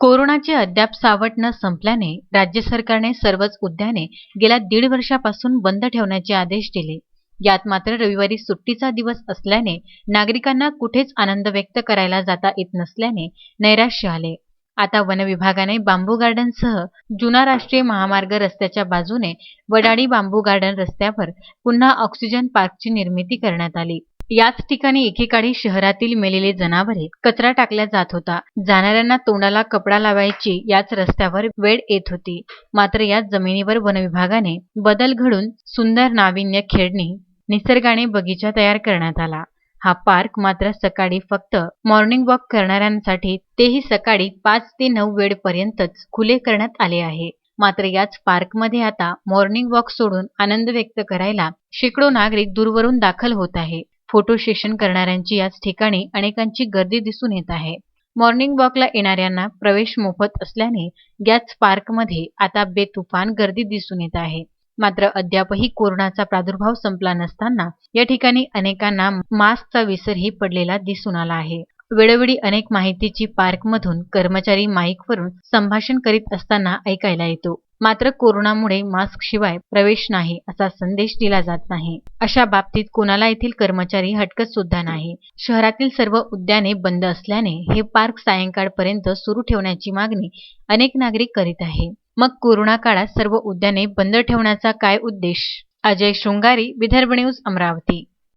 कोरोनाचे अद्याप सावट न संपल्याने राज्य सरकारने सर्वच उद्याने गेल्या दीड वर्षापासून बंद ठेवण्याचे आदेश दिले. यात मात्र रविवारी सुट्टीचा दिवस असल्याने नागरिकांना कुठेच आनंद व्यक्त करायला जाता येत नसल्याने नैराश्य आले. आता वन विभागाने बांबू गार्डनसह जुना राष्ट्रीय महामार्ग रस्त्याच्या बाजूने वडाडी बांबू गार्डन रस्त्यावर पुन्हा ऑक्सिजन पार्कची निर्मिती करण्यात आली. याच ठिकाणी एकेकाळी शहरातील मेलेले जनावरे कचरा टाकला जात होता. जाणाऱ्यांना तोंडाला कपडा लावायची याच रस्त्यावर वेळ येत होती. मात्र याच जमिनीवर वनविभागाने बदल घडून सुंदर नाविन्य खेळणी निसर्गाने बगीचा तयार करण्यात आला. हा पार्क मात्र सकाळी फक्त मॉर्निंग वॉक करणाऱ्यांसाठी तेही सकाळी पाच ते नऊ वेळपर्यंतच खुले करण्यात आले आहे. मात्र याच पार्कमध्ये आता मॉर्निंग वॉक सोडून आनंद व्यक्त करायला शेकडो नागरिक दूरवरून दाखल होत आहे. फोटो सेशन करणाऱ्यांची याच ठिकाणी अनेकांची गर्दी दिसून येत आहे. मॉर्निंग वॉकला येणाऱ्यांना प्रवेश मोफत असल्याने याच पार्कमध्ये आता बेतुफान गर्दी दिसून येत आहे. मात्र अद्यापही कोरोनाचा प्रादुर्भाव संपला नसताना या ठिकाणी अनेकांना मास्कचा विसरही पडलेला दिसून आला आहे. वेळोवेळी अनेक माहितीची पार्कमधून कर्मचारी माईकवरून संभाषण करीत असताना ऐकायला येतो. मात्र कोरोनामुळे मास्क शिवाय प्रवेश नाही असा संदेश दिला जात नाही. अशा बाबतीत कोणाला येथील कर्मचारी हटकत सुद्धा नाही. शहरातील सर्व उद्याने बंद असल्याने हे पार्क सायंकाळपर्यंत सुरू ठेवण्याची मागणी अनेक नागरिक करीत आहे. मग कोरोना काळात सर्व उद्याने बंद ठेवण्याचा काय उद्देश? अजय शृंगारी विदर्भ न्यूज अमरावती.